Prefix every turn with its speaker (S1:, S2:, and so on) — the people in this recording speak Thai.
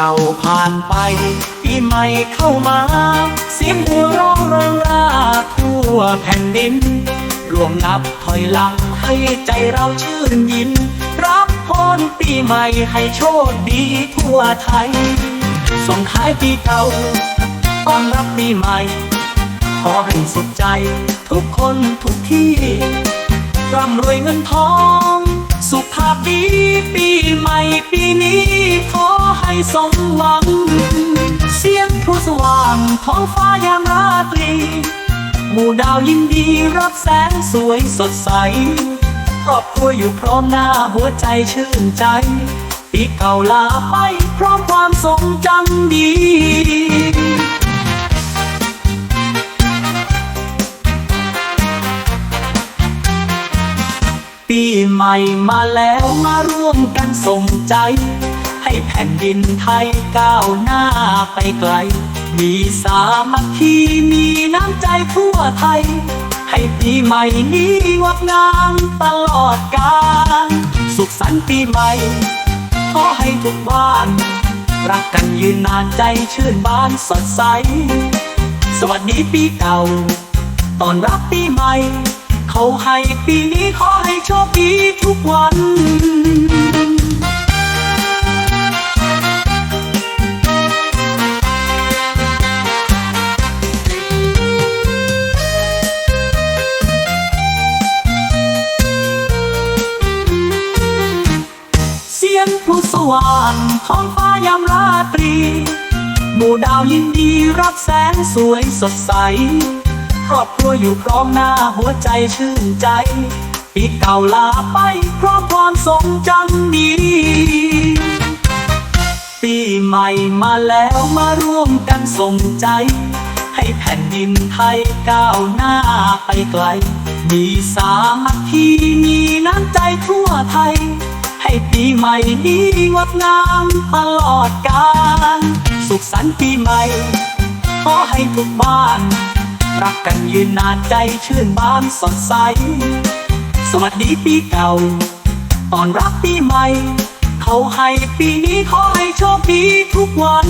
S1: เก่าผ่านไป ปีใหม่เข้ามา เสียงหัวราะเริงราทั่วแผ่นดิน รวมนับถอยหลังให้ใจเราชื่นยิน รับพรปีใหม่ให้โชคดีทั่วไทย ส่งท้ายปีเก่าต้อนรับปีใหม่ ขอให้สุขใจ ทุกคนทุกที่ร่ำรวยเงินทอง สุขภาพดีปีใหม่ปีนี้ขอให้ สมหวัง เสียงผู้สว่างท้องฟ้ายามราตรี หมู่ดาวยินดีรับแสงสวยสดใส ครอบครัวอยู่พร้อมหน้าหัวใจชื่นใจปีเก่าลาไปพร้อมความทรงจำดีปีใหม่มาแล้วมาร่วมกันส่งใจ ให้แผ่นดินไทยก้าวหน้าไปไกล มีสามัคคีมีน้ำใจทั่วไทย ให้ปีใหม่นี้งดงามตลอดกาลสุขสันต์ปีใหม่ ขอให้ทุกบ้าน รักกันยืนนานใจชื่นบานสดใส สวัสดีปีเก่า ตอนรับปีใหม่ เขาให้ปีนี้ขอให้โชคดีทุกวัน เสียงผู้สว่างท้องฟ้ายามราตรี หมู่ดาวยินดีรับแสงสวยสดใส ครอบครัวอยู่พร้อมหน้าหัวใจชื่นใจ ปีเก่าลาไปพร้อมความทรงจำดีปีใหม่มาแล้วมาร่วมกันส่งใจ ให้แผ่นดินไทยก้าวหน้าไปไกล มีสามัคคีมีน้ำใจทั่วไทย ให้ปีใหม่นี้งดงามตลอดกาลสุขสันต์ปีใหม่ ขอให้ทุกบ้าน รักกันยืนนานใจชื่นบานสดใส สวัสดีปีเก่า ตอนรับปีใหม่ เขาให้ปีนี้ขอให้โชคดีทุกวัน